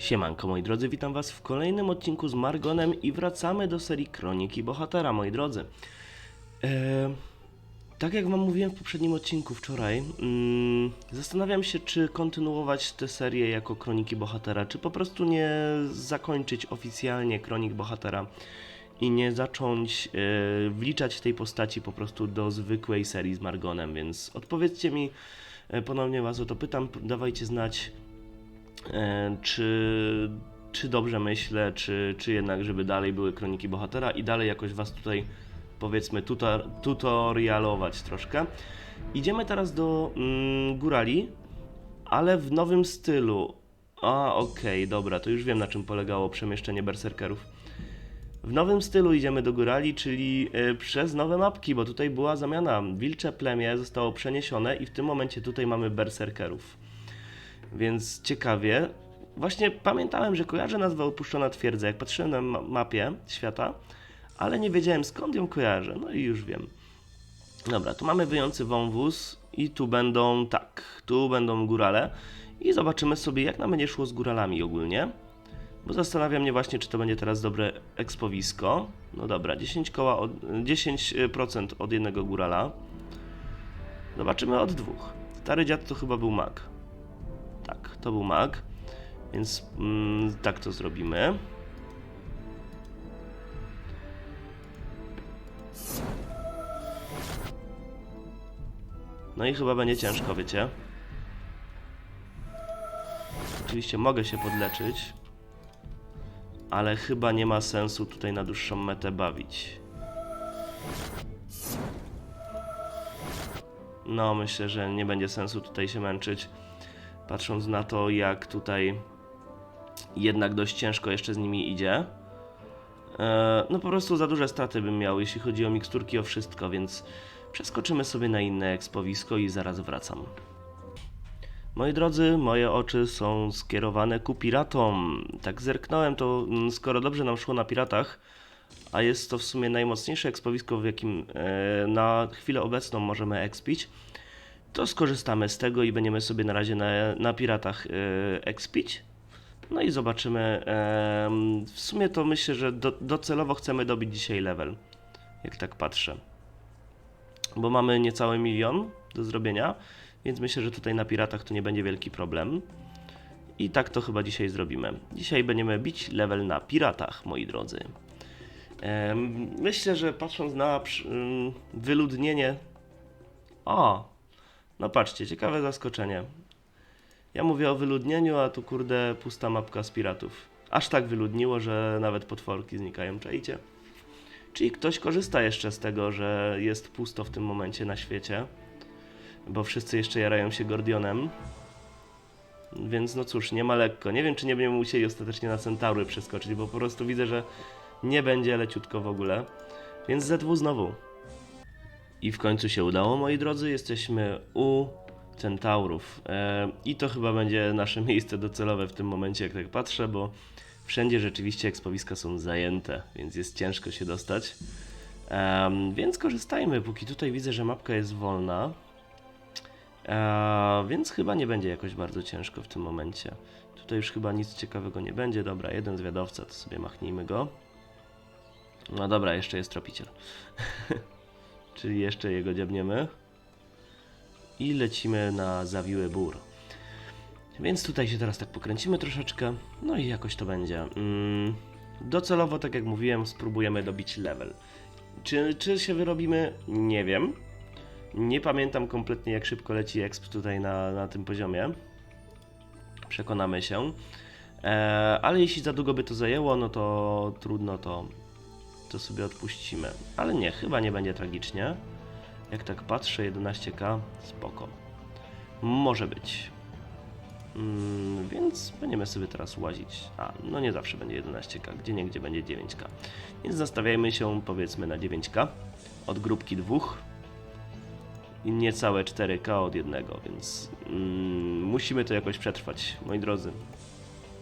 Siemanko moi drodzy, witam was w kolejnym odcinku z Margonem i wracamy do serii Kroniki Bohatera, moi drodzy. Eee, tak jak wam mówiłem w poprzednim odcinku wczoraj, mm, zastanawiam się, czy kontynuować tę serię jako Kroniki Bohatera, czy po prostu nie zakończyć oficjalnie Kronik Bohatera i nie zacząć e, wliczać tej postaci po prostu do zwykłej serii z Margonem, więc odpowiedzcie mi, e, ponownie was o to pytam, dawajcie znać, czy, czy dobrze myślę, czy, czy jednak, żeby dalej były Kroniki Bohatera i dalej jakoś was tutaj, powiedzmy, tutor, tutorialować troszkę. Idziemy teraz do mm, Górali, ale w nowym stylu. A, okej, dobra, to już wiem na czym polegało przemieszczenie berserkerów. W nowym stylu idziemy do górali, czyli y, przez nowe mapki, bo tutaj była zamiana. Wilcze plemię zostało przeniesione i w tym momencie tutaj mamy berserkerów. Więc ciekawie. Właśnie pamiętałem, że kojarzę nazwę Opuszczona Twierdza, jak patrzyłem na ma- mapie świata, ale nie wiedziałem skąd ją kojarzę. No i już wiem. Dobra, tu mamy wyjący wąwóz i tu będą, tak, tu będą górale i zobaczymy sobie jak nam będzie szło z góralami ogólnie. Bo zastanawia mnie właśnie, czy to będzie teraz dobre ekspowisko. No dobra, 10 koła od, 10% od jednego górala. Zobaczymy od dwóch. Stary dziad to chyba był mag. To był mag. Więc mm, tak to zrobimy. No i chyba będzie ciężko, wiecie. Oczywiście mogę się podleczyć ale chyba nie ma sensu tutaj na dłuższą metę bawić. No, myślę, że nie będzie sensu tutaj się męczyć, patrząc na to, jak tutaj jednak dość ciężko jeszcze z nimi idzie. E, no po prostu za duże straty bym miał, jeśli chodzi o miksturki, o wszystko, więc przeskoczymy sobie na inne ekspowisko i zaraz wracam. Moi drodzy, moje oczy są skierowane ku piratom. Tak zerknąłem, to mm, skoro dobrze nam szło na piratach, a jest to w sumie najmocniejsze ekspowisko, w jakim e, na chwilę obecną możemy expić, to skorzystamy z tego i będziemy sobie na razie na, na piratach e, expić. No i zobaczymy. w sumie to myślę, że do, docelowo chcemy dobić dzisiaj level, jak tak patrzę. Bo mamy niecały milion do zrobienia. Więc myślę, że tutaj na piratach to nie będzie wielki problem. I tak to chyba dzisiaj zrobimy. Dzisiaj będziemy bić level na piratach, moi drodzy. Myślę, że patrząc na wyludnienie. O! No patrzcie, ciekawe zaskoczenie. Ja mówię o wyludnieniu, a tu kurde pusta mapka z piratów. Aż tak wyludniło, że nawet potworki znikają, czajcie? Czyli ktoś korzysta jeszcze z tego, że jest pusto w tym momencie na świecie bo wszyscy jeszcze jarają się Gordionem. Więc no cóż, nie ma lekko. Nie wiem, czy nie będziemy musieli ostatecznie na Centaury przeskoczyć, bo po prostu widzę, że nie będzie leciutko w ogóle. Więc ZW znowu. I w końcu się udało, moi drodzy. Jesteśmy u Centaurów. E, I to chyba będzie nasze miejsce docelowe w tym momencie, jak tak patrzę, bo wszędzie rzeczywiście ekspowiska są zajęte, więc jest ciężko się dostać. Więc korzystajmy, póki tutaj widzę, że mapka jest wolna. Eee, więc chyba nie będzie jakoś bardzo ciężko w tym momencie. Tutaj już chyba nic ciekawego nie będzie. Dobra, jeden zwiadowca, to sobie machnijmy go. No dobra, jeszcze jest tropiciel. Czyli jeszcze jego dziabniemy. I lecimy na zawiły bór. Więc tutaj się teraz tak pokręcimy troszeczkę. No i jakoś to będzie. Mm, docelowo, tak jak mówiłem, spróbujemy dobić level. Czy, czy się wyrobimy? Nie wiem. Nie pamiętam kompletnie, jak szybko leci exp tutaj na, na tym poziomie. Przekonamy się. E, ale jeśli za długo by to zajęło, no to trudno, to, to sobie odpuścimy. Ale nie, chyba nie będzie tragicznie. Jak tak patrzę, 11k, spoko. Może być. Mm, więc będziemy sobie teraz łazić. A, no nie zawsze będzie 11k, gdzie niegdzie będzie 9k. Więc nastawiajmy się powiedzmy na 9k od grupki dwóch i niecałe 4K od jednego, więc mm, musimy to jakoś przetrwać, moi drodzy.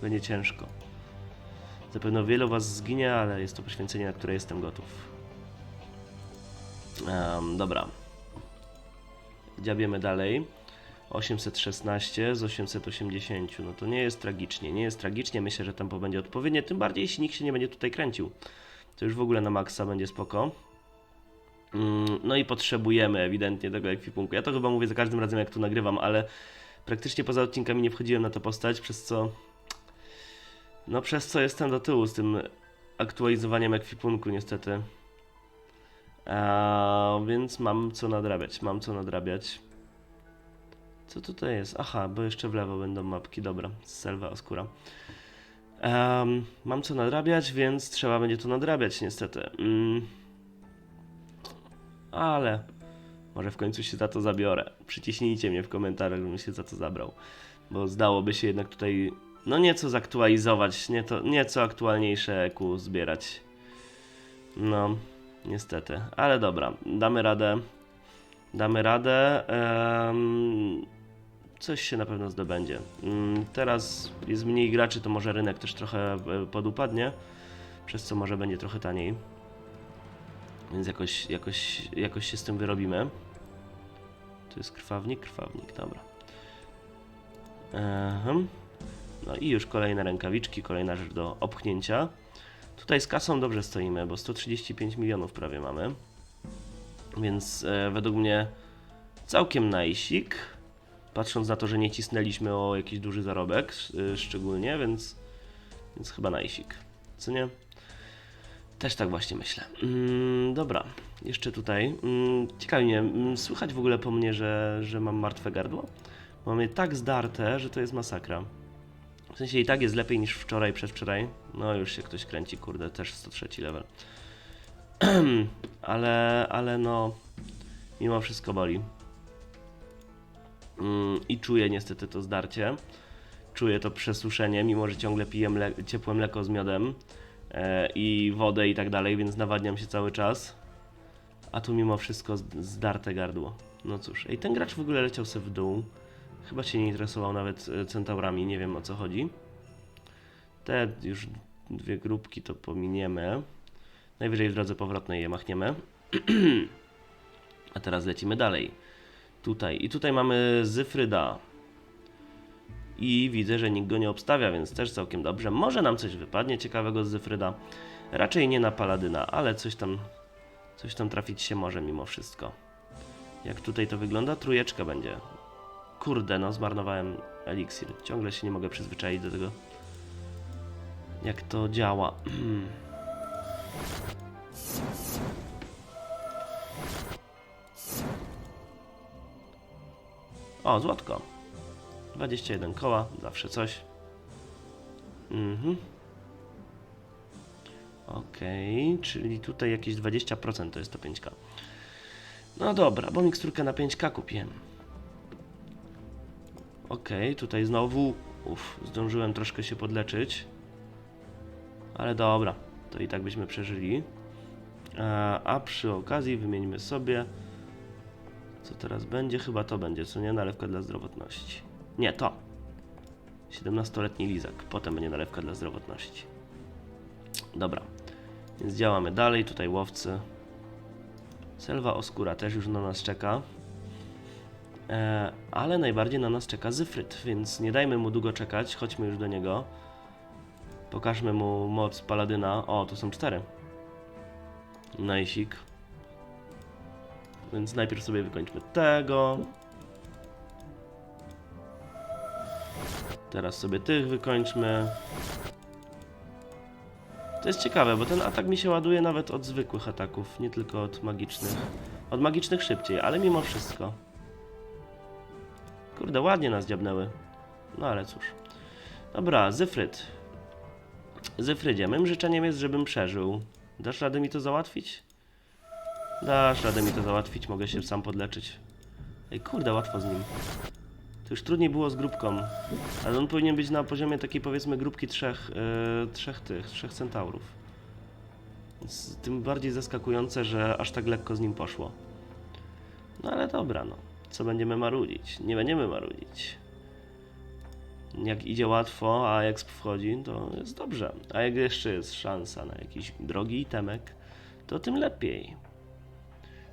Będzie ciężko. Zapewne wielu was zginie, ale jest to poświęcenie, na które jestem gotów. Em, dobra. Dziabiemy dalej. 816 z 880. No to nie jest tragicznie, nie jest tragicznie. Myślę, że tempo będzie odpowiednie, tym bardziej jeśli nikt się nie będzie tutaj kręcił. To już w ogóle na maksa będzie spoko. Mm, No i potrzebujemy ewidentnie tego ekwipunku. Ja to chyba mówię za każdym razem, jak tu nagrywam, ale praktycznie poza odcinkami nie wchodziłem na tę postać, przez co. No, przez co jestem do tyłu z tym aktualizowaniem ekwipunku, niestety. A, więc mam co nadrabiać, mam co nadrabiać. Co tutaj jest? Aha, bo jeszcze w lewo będą mapki, dobra, z Selva Oscura. Em, mam co nadrabiać, więc trzeba będzie to nadrabiać, niestety. Mm. Ale może w końcu się za to zabiorę. Przyciśnijcie mnie w komentarzach, żebym się za to zabrał. Bo zdałoby się jednak tutaj, no nieco zaktualizować, nieco, nieco aktualniejsze EQ zbierać. No, niestety. Ale dobra, damy radę. Damy radę. coś się na pewno zdobędzie. Mm, Teraz jest mniej graczy, to może rynek też trochę e, podupadnie, przez co może będzie trochę taniej. Więc jakoś, jakoś, jakoś się z tym wyrobimy. Tu jest krwawnik, krwawnik, dobra. Ehem. No i już kolejne rękawiczki, kolejna rzecz do opchnięcia. Tutaj z kasą dobrze stoimy, bo 135 milionów prawie mamy. Więc e, według mnie całkiem najsik. Patrząc na to, że nie cisnęliśmy o jakiś duży zarobek e, szczególnie, więc, więc chyba najsik. Co nie? Też tak właśnie myślę. Mm, dobra, jeszcze tutaj. Mm, ciekawi mnie, mm, słychać w ogóle po mnie, że, że mam martwe gardło? Mamy tak zdarte, że to jest masakra. W sensie i tak jest lepiej niż wczoraj, przedwczoraj. No już się ktoś kręci, kurde, też 103 level. ale, ale no, mimo wszystko boli. Mm, I czuję niestety to zdarcie. Czuję to przesuszenie, mimo że ciągle piję mle- ciepłe mleko z miodem e, i wodę i tak dalej, więc nawadniam się cały czas. A tu mimo wszystko zdarte gardło. No cóż, ej, ten gracz w ogóle leciał sobie w dół. Chyba się nie interesował nawet e, centaurami, nie wiem o co chodzi. Te już dwie grupki to pominiemy. Najwyżej w drodze powrotnej je machniemy. A teraz lecimy dalej. Tutaj. I tutaj mamy Zyfryda. I widzę, że nikt go nie obstawia, więc też całkiem dobrze. Może nam coś wypadnie ciekawego z Zyfryda. Raczej nie na Paladyna, ale coś tam, coś tam trafić się może mimo wszystko. Jak tutaj to wygląda? Trójeczka będzie. Kurde, no zmarnowałem eliksir. Ciągle się nie mogę przyzwyczaić do tego, jak to działa. O, złotko. 21 koła, zawsze coś. Mhm. Okej, czyli tutaj jakieś 20% to jest to 5K. No dobra, bo miksturkę na 5K kupiłem. Okej, tutaj znowu. Uff, zdążyłem troszkę się podleczyć. Ale dobra, to i tak byśmy przeżyli. A, a przy okazji wymieńmy sobie. Co teraz będzie? Chyba to będzie, co nie? Nalewka dla zdrowotności. Nie, to. 17-letni lizak. Potem będzie nalewka dla zdrowotności. Dobra. Więc działamy dalej. Tutaj łowcy. Selwa Oskura też już na nas czeka. E, ale najbardziej na nas czeka Zyfryd, więc nie dajmy mu długo czekać. Chodźmy już do niego. Pokażmy mu moc Paladyna. O, tu są cztery. Najsik. Więc najpierw sobie wykończmy tego. Teraz sobie tych wykończmy. To jest ciekawe, bo ten atak mi się ładuje nawet od zwykłych ataków, nie tylko od magicznych. Od magicznych szybciej, ale mimo wszystko. Kurde, ładnie nas dziabnęły. No ale cóż. Dobra, Zyfryd. Zyfrydzie, moim życzeniem jest, żebym przeżył. Dasz radę mi to załatwić? Dasz radę mi to załatwić, mogę się sam podleczyć. Ej, kurde, łatwo z nim. To już trudniej było z grupką. Ale on powinien być na poziomie takiej powiedzmy grupki trzech, yy, trzech tych, trzech centaurów. Więc tym bardziej zaskakujące, że aż tak lekko z nim poszło. No ale dobra, no. Co będziemy marudzić? Nie będziemy marudzić. Jak idzie łatwo, a jak wchodzi, to jest dobrze. A jak jeszcze jest szansa na jakiś drogi itemek, to tym lepiej.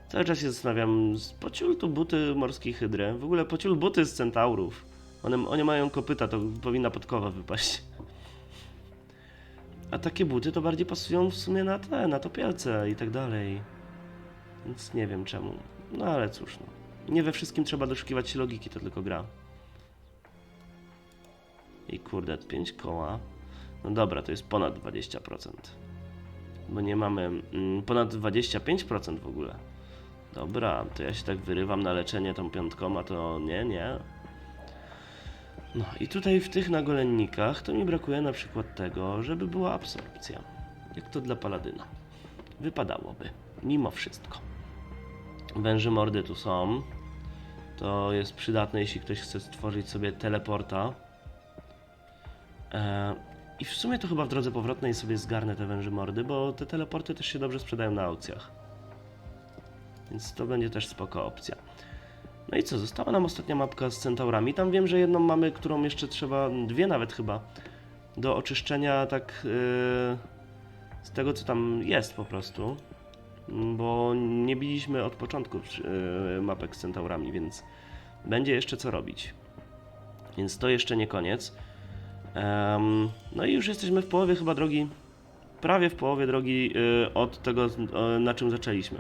Cały czas się zastanawiam, pociul tu buty morskiej hydry. W ogóle pociul buty z centaurów. One, one mają kopyta, to powinna podkowa wypaść. A takie buty to bardziej pasują w sumie na te, na topielce i tak dalej. Więc nie wiem czemu. No ale cóż, no. Nie we wszystkim trzeba doszukiwać logiki, to tylko gra. I kurde, 5 koła. No dobra, to jest ponad 20%. Bo nie mamy mm, ponad 25% w ogóle. Dobra, to ja się tak wyrywam na leczenie tą piątką, a to nie, nie. No i tutaj w tych nagolennikach to mi brakuje na przykład tego, żeby była absorpcja. Jak to dla paladyna. Wypadałoby, mimo wszystko. Węży mordy tu są. To jest przydatne, jeśli ktoś chce stworzyć sobie teleporta. E, I w sumie to chyba w drodze powrotnej sobie zgarnę te węży mordy, bo te teleporty też się dobrze sprzedają na aukcjach. Więc to będzie też spoko opcja. No i co, została nam ostatnia mapka z centaurami. Tam wiem, że jedną mamy, którą jeszcze trzeba, dwie nawet chyba, do oczyszczenia tak yy, z tego, co tam jest po prostu. Bo nie biliśmy od początku yy, mapek z centaurami, więc będzie jeszcze co robić. Więc to jeszcze nie koniec. No i już jesteśmy w połowie chyba drogi, prawie w połowie drogi yy, od tego, yy, na czym zaczęliśmy.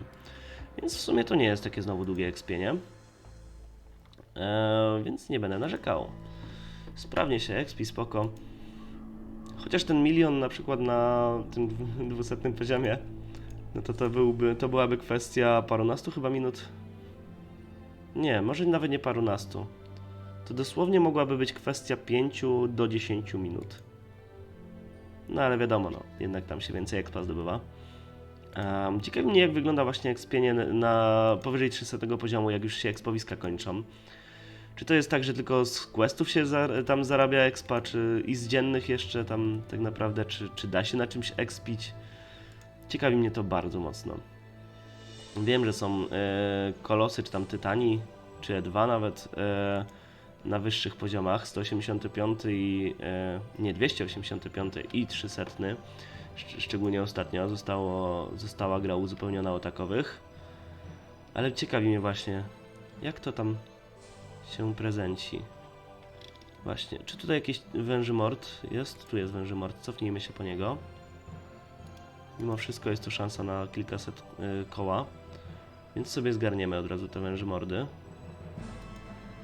Więc w sumie to nie jest takie znowu długie ekspienie. Więc nie będę narzekał. Sprawnie się expi, spoko. Chociaż ten milion na przykład na tym dwusetnym poziomie, no to to, byłby, to byłaby kwestia parunastu chyba minut. Nie, może nawet nie parunastu. To dosłownie mogłaby być kwestia 5 do 10 minut. No ale wiadomo, no, jednak tam się więcej expa zdobywa. Um, ciekawi mnie, jak wygląda właśnie ekspienie na powyżej 300 poziomu, jak już się ekspowiska kończą. Czy to jest tak, że tylko z questów się za, tam zarabia expa, czy i z dziennych jeszcze tam tak naprawdę, czy, czy da się na czymś expić? Ciekawi mnie to bardzo mocno. Wiem, że są e, kolosy, czy tam tytani, czy E2 nawet e, na wyższych poziomach, 185 i e, nie, 285 i 300. Szcz- szczególnie ostatnio zostało, została gra uzupełniona o takowych. Ale ciekawi mnie właśnie, jak to tam się prezenci. Właśnie, czy tutaj jakiś węży mord jest? Tu jest węży mord, cofnijmy się po niego. Mimo wszystko jest to szansa na kilkaset y, koła, więc sobie zgarniemy od razu te węży mordy.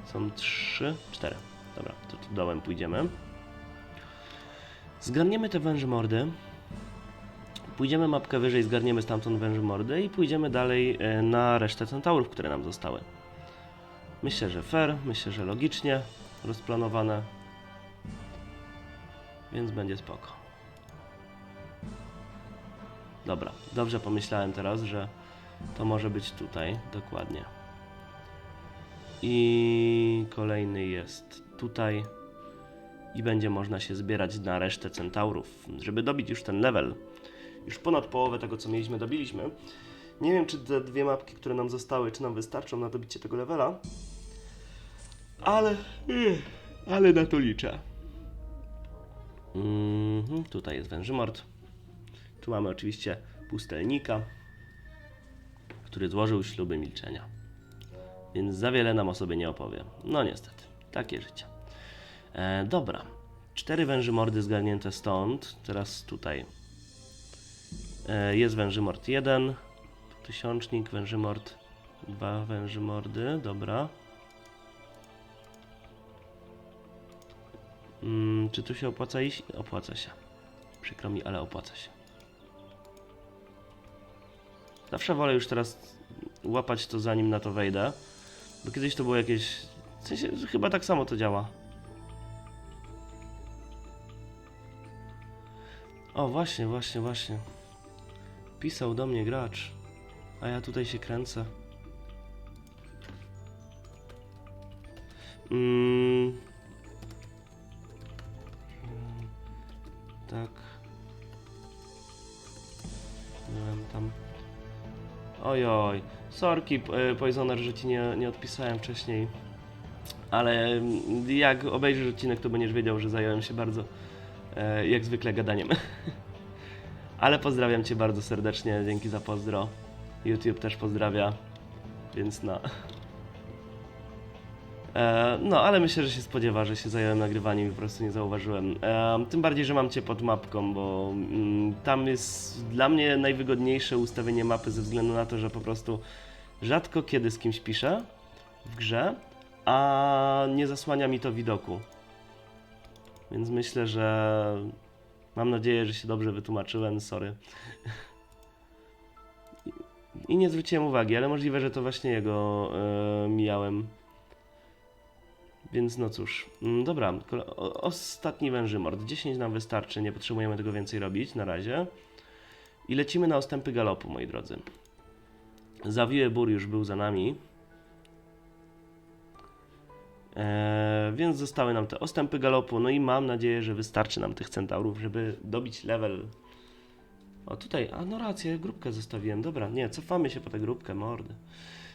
Są trzy, cztery. Dobra, to tu dołem pójdziemy. Zgarniemy te węży mordy. Pójdziemy mapkę wyżej, zgarniemy stamtąd węży mordy i pójdziemy dalej y, na resztę centaurów, które nam zostały. Myślę, że fair, myślę, że logicznie rozplanowane. Więc będzie spoko. Dobra, dobrze pomyślałem teraz, że to może być tutaj, dokładnie. I kolejny jest tutaj. I będzie można się zbierać na resztę centaurów, żeby dobić już ten level. Już ponad połowę tego, co mieliśmy, dobiliśmy. Nie wiem, czy te dwie mapki, które nam zostały, czy nam wystarczą na dobicie tego levela. Ale. Ale na to liczę. Mhm, tutaj jest wężymord. Tu mamy oczywiście pustelnika, który złożył śluby milczenia. Więc za wiele nam o sobie nie opowie. No niestety, takie życie. E, dobra. Cztery wężymordy zgarnięte stąd. Teraz tutaj. E, jest wężymord 1. Tu tysiącznik, wężymord. Dwa wężymordy, dobra. Mm, czy tu się opłaca iść? Opłaca się. Przykro mi, ale opłaca się. Zawsze wolę już teraz łapać to zanim na to wejdę. Bo kiedyś to było jakieś. W sensie, chyba tak samo to działa. O, właśnie, właśnie, właśnie. Pisał do mnie gracz. A ja tutaj się kręcę. Mm. Tak. Ojoj. Sorki, e, Poisoner, że ci nie, nie odpisałem wcześniej. Ale mm, jak obejrzysz odcinek, to będziesz wiedział, że zająłem się bardzo, e, jak zwykle, gadaniem. Ale pozdrawiam cię bardzo serdecznie, dzięki za pozdro. YouTube też pozdrawia. Więc no. E, no, ale myślę, że się spodziewa, że się zająłem nagrywaniem i po prostu nie zauważyłem. E, tym bardziej, że mam cię pod mapką, bo mm, tam jest dla mnie najwygodniejsze ustawienie mapy ze względu na to, że po prostu rzadko kiedy z kimś piszę w grze, a nie zasłania mi to widoku. Więc myślę, że mam nadzieję, że się dobrze wytłumaczyłem. Sorry. I- nie zwróciłem uwagi, ale możliwe, że to właśnie jego e, mijałem. Więc no cóż, Mm, dobra, ostatni wężymord. 10 nam wystarczy, nie potrzebujemy tego więcej robić na razie. I lecimy na ostępy galopu, moi drodzy. Zawiły bór już był za nami. Eee, więc zostały nam te ostępy galopu, no i mam nadzieję, że wystarczy nam tych centaurów, żeby dobić level. O tutaj, a no rację, grupkę zostawiłem, dobra, nie, cofamy się po tę grupkę, mordy.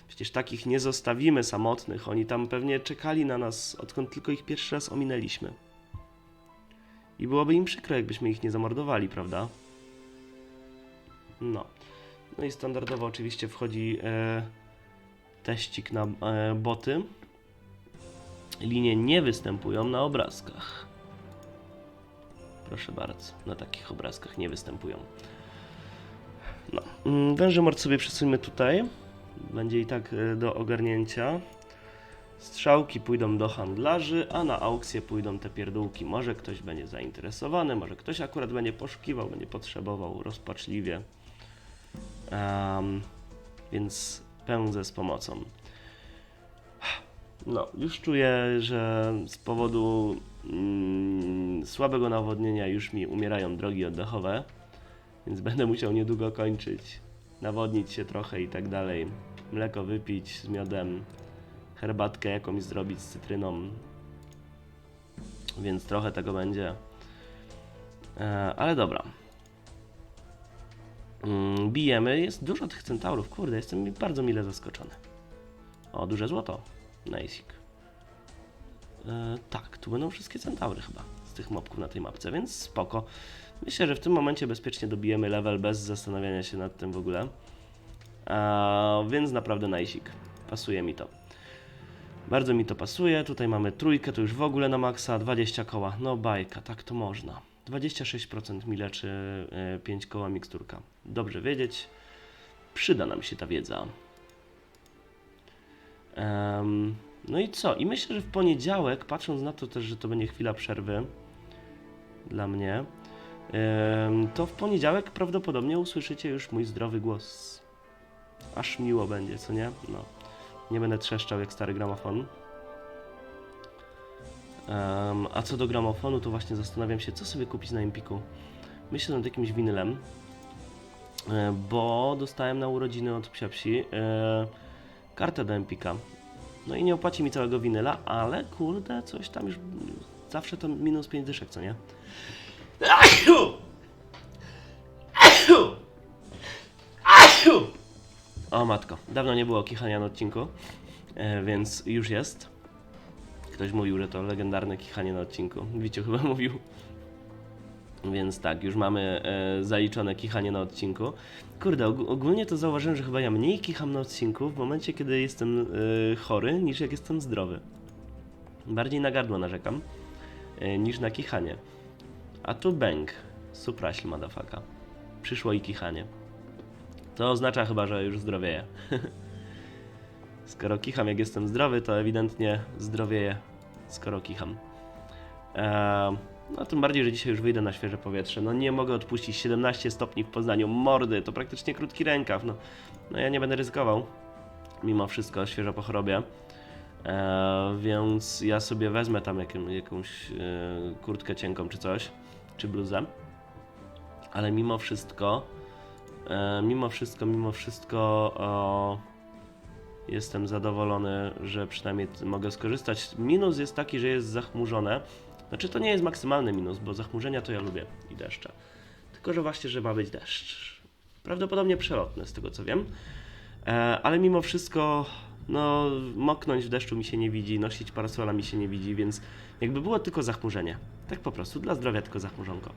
Przecież takich nie zostawimy samotnych, oni tam pewnie czekali na nas, odkąd tylko ich pierwszy raz ominęliśmy. I byłoby im przykro, jakbyśmy ich nie zamordowali, prawda? No. No i standardowo oczywiście wchodzi e, teścik na e, boty. Linie nie występują na obrazkach. Proszę bardzo, na takich obrazkach nie występują. No, mm, wężemord sobie przesuńmy tutaj. Będzie i tak e, do ogarnięcia. Strzałki pójdą do handlarzy, a na aukcję pójdą te pierdółki. Może ktoś będzie zainteresowany, może ktoś akurat będzie poszukiwał, będzie potrzebował rozpaczliwie. Em, więc pędzę z pomocą. No, już czuję, że z powodu mm, słabego nawodnienia już mi umierają drogi oddechowe, więc będę musiał niedługo kończyć, nawodnić się trochę i tak dalej. Mleko wypić z miodem, herbatkę jakąś zrobić z cytryną, więc trochę tego będzie. E, ale dobra. Mm, bijemy, jest dużo tych centaurów, kurde, jestem bardzo mile zaskoczony. O, duże złoto. Najsik. E, tak, tu będą wszystkie centaury chyba z tych mobków na tej mapce, więc spoko. Myślę, że w tym momencie bezpiecznie dobijemy level bez zastanawiania się nad tym w ogóle. E, więc naprawdę najsik. Pasuje mi to. Bardzo mi to pasuje. Tutaj mamy trójkę, to już w ogóle na maksa. 20 koła. No bajka, tak to można. 26% mi leczy e, 5 koła miksturka. Dobrze wiedzieć. Przyda nam się ta wiedza. Em, no i co? I myślę, że w poniedziałek, patrząc na to też, że to będzie chwila przerwy dla mnie, to w poniedziałek prawdopodobnie usłyszycie już mój zdrowy głos. Aż miło będzie, co nie? No. Nie będę trzeszczał jak stary gramofon. Em, a co do gramofonu, to właśnie zastanawiam się, co sobie kupić na Empiku. Myślę nad jakimś winylem, e, bo dostałem na urodziny od psiapsi e, kartę do Empika. No i nie opłaci mi całego winyla, ale kurde, coś tam już zawsze to minus 5 dyszek, co nie? O matko, dawno nie było kichania na odcinku, e, więc już jest. Ktoś mówił, że to legendarne kichanie na odcinku. Wiciu chyba mówił. Więc tak, już mamy e, zaliczone kichanie na odcinku. Kurde, og- ogólnie to zauważyłem, że chyba ja mniej kicham na odcinku w momencie, kiedy jestem e, chory, niż jak jestem zdrowy. Bardziej na gardło narzekam, niż na kichanie. A tu bęk. Supraśl, madafaka. Przyszło i kichanie. To oznacza chyba, że już zdrowieję. Skoro kicham jak jestem zdrowy, to ewidentnie zdrowieję, skoro kicham. Eee, no tym bardziej, że dzisiaj już wyjdę na świeże powietrze. No nie mogę odpuścić 17 stopni w Poznaniu, mordy, to praktycznie krótki rękaw. No, no ja nie będę ryzykował, mimo wszystko, świeżo po chorobie. Eee, więc ja sobie wezmę tam jakąś e, kurtkę cienką czy coś, czy bluzę. Ale mimo wszystko, e, mimo wszystko, mimo wszystko o, jestem zadowolony, że przynajmniej mogę skorzystać. Minus jest taki, że jest zachmurzone. Znaczy to nie jest maksymalny minus, bo zachmurzenia to ja lubię i deszcze. Tylko, że właśnie, że ma być deszcz. Prawdopodobnie przelotny, z tego co wiem. E, ale mimo wszystko, no, moknąć w deszczu mi się nie widzi, nosić parasola mi się nie widzi, więc jakby było tylko zachmurzenie. Tak po prostu, dla zdrowia tylko zachmurzonko.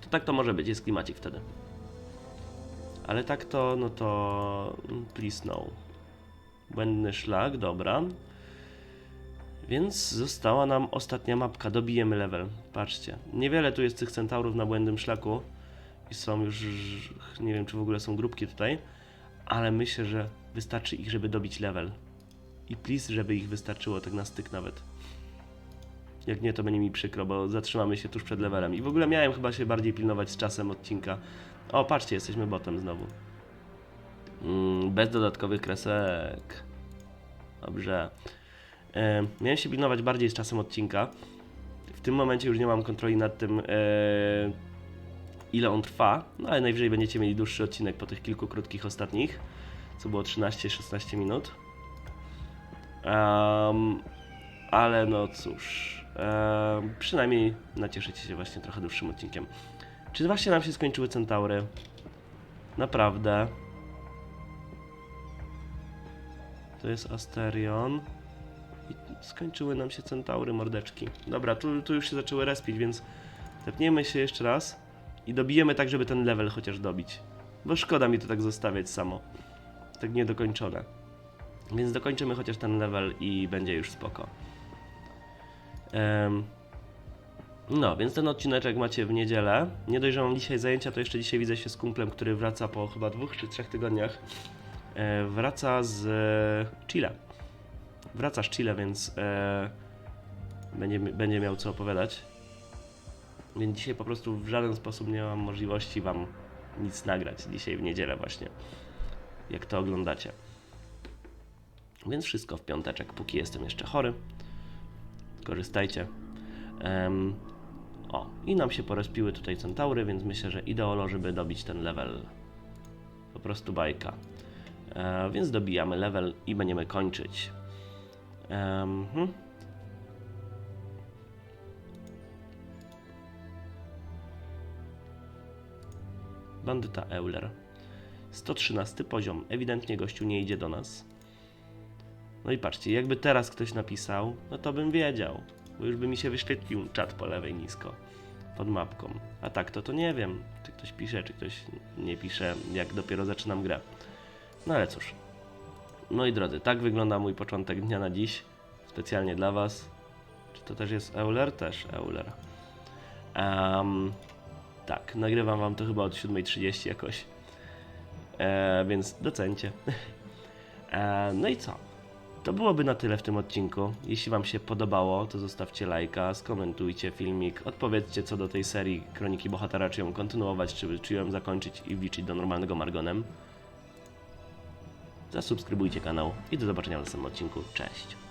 To tak to może być, jest klimacik wtedy. Ale tak to, no to... mm, Please no. Błędny szlak, dobra. Więc została nam ostatnia mapka, dobijemy level. Patrzcie, niewiele tu jest tych centaurów na błędnym szlaku. I są już, nie wiem czy w ogóle są grupki tutaj. Ale myślę, że wystarczy ich, żeby dobić level. I please, żeby ich wystarczyło tak na styk nawet. Jak nie, to będzie mi przykro, bo zatrzymamy się tuż przed levelem. I w ogóle miałem chyba się bardziej pilnować z czasem odcinka. O, patrzcie, jesteśmy botem znowu. Mm, bez dodatkowych kresek. Dobrze. E, miałem się pilnować bardziej z czasem odcinka. W tym momencie już nie mam kontroli nad tym, e, ile on trwa, no ale najwyżej będziecie mieli dłuższy odcinek po tych kilku krótkich ostatnich, co było 13-16 minut. Em, ale no cóż, em, przynajmniej nacieszycie się właśnie trochę dłuższym odcinkiem. Czy właśnie nam się skończyły centaury? Naprawdę. To jest Asterion. I skończyły nam się centaury, mordeczki. Dobra, tu, tu już się zaczęły respić, więc tepniemy się jeszcze raz i dobijemy tak, żeby ten level chociaż dobić. Bo szkoda mi to tak zostawiać samo. Tak niedokończone. Więc dokończymy chociaż ten level i będzie już spoko. No, więc ten odcineczek macie w niedzielę. Nie dość, że mam dzisiaj zajęcia, to jeszcze dzisiaj widzę się z kumplem, który wraca po chyba dwóch czy trzech tygodniach. E, wraca z e, Chile. Wraca z Chile, więc e, będzie, będzie miał co opowiadać. Więc dzisiaj po prostu w żaden sposób nie mam możliwości Wam nic nagrać. Dzisiaj w niedzielę właśnie. Jak to oglądacie. Więc wszystko w piąteczek, póki jestem jeszcze chory. Korzystajcie. Em, o, i nam się porespiły tutaj centaury, więc myślę, że ideolo, żeby dobić ten level. Po prostu bajka. E, więc dobijamy level i będziemy kończyć. Em, hmm. Bandyta Euler. 113 poziom. Ewidentnie gościu nie idzie do nas. No i patrzcie, jakby teraz ktoś napisał, no to bym wiedział, bo już by mi się wyświetlił czat po lewej nisko pod mapką. A tak to to nie wiem, czy ktoś pisze, czy ktoś nie pisze, jak dopiero zaczynam grę. No ale cóż. Moi drodzy, tak wygląda mój początek dnia na dziś, specjalnie dla Was. Czy to też jest Euler? Też Euler. Em, tak, nagrywam Wam to chyba od 7.30 jakoś. E, więc docencie. E, no i co? To byłoby na tyle w tym odcinku. Jeśli Wam się podobało, to zostawcie lajka, skomentujcie filmik, odpowiedzcie co do tej serii Kroniki Bohatera, czy ją kontynuować, czy, czy ją zakończyć i wliczyć do normalnego Margonem. Zasubskrybujcie kanał i do zobaczenia w następnym odcinku. Cześć!